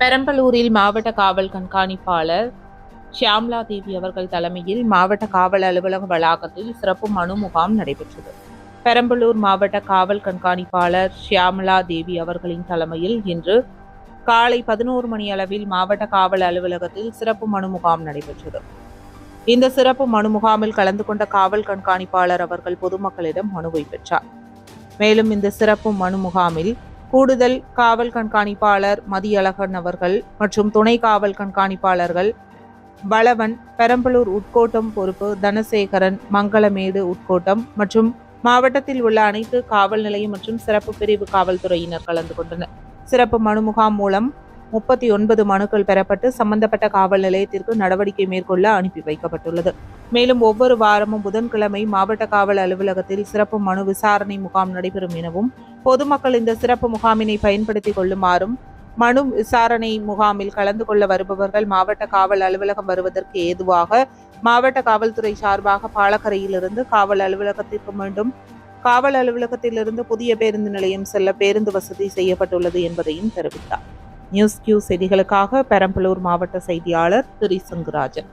பெரம்பலூரில் மாவட்ட காவல் கண்காணிப்பாளர் ஷியாம்லா தேவி அவர்கள் தலைமையில் மாவட்ட காவல் அலுவலக வளாகத்தில் சிறப்பு மனு முகாம் நடைபெற்றது. பெரம்பலூர் மாவட்ட காவல் கண்காணிப்பாளர் ஷியாமலா தேவி அவர்களின் தலைமையில் இன்று காலை பதினோரு மணி அளவில் மாவட்ட காவல் அலுவலகத்தில் சிறப்பு மனு முகாம் நடைபெற்றது. இந்த சிறப்பு மனு முகாமில் கலந்து கொண்ட காவல் கண்காணிப்பாளர் அவர்கள் பொதுமக்களிடம் மனுவை பெற்றார். மேலும் இந்த சிறப்பு மனு முகாமில் கூடுதல் காவல் கண்காணிப்பாளர் மதியழகன் அவர்கள் மற்றும் துணை காவல் கண்காணிப்பாளர்கள் பலவன் பெரம்பலூர் உட்கோட்டம் பொறுப்பு தனசேகரன் மங்களமேடு உட்கோட்டம் மற்றும் மாவட்டத்தில் உள்ள அனைத்து காவல் நிலையம் மற்றும் சிறப்பு பிரிவு காவல்துறையினர் கலந்து கொண்டனர். சிறப்பு மனு முகாம் மூலம் முப்பத்தி ஒன்பது மனுக்கள் பெறப்பட்டு சம்பந்தப்பட்ட காவல் நிலையத்திற்கு நடவடிக்கை மேற்கொள்ள அனுப்பி வைக்கப்பட்டுள்ளது. மேலும் ஒவ்வொரு வாரமும் புதன்கிழமை மாவட்ட காவல் அலுவலகத்தில் சிறப்பு மனு விசாரணை முகாம் நடைபெறும் எனவும் பொதுமக்கள் இந்த சிறப்பு முகாமினை பயன்படுத்திக் கொள்ளுமாறும் மனு விசாரணை முகாமில் கலந்து கொள்ள வருபவர்கள் மாவட்ட காவல் அலுவலகம் வருவதற்கு ஏதுவாக மாவட்ட காவல்துறை சார்பாக பாலக்கரையிலிருந்து காவல் அலுவலகத்திற்கு மீண்டும் காவல் அலுவலகத்திலிருந்து புதிய பேருந்து நிலையம் செல்ல பேருந்து வசதி செய்யப்பட்டுள்ளது என்பதையும் தெரிவித்தார். நியூஸ் கியூ செய்திகளுக்காக பெரம்பலூர் மாவட்ட செய்தியாளர் திரு சங்குராஜன்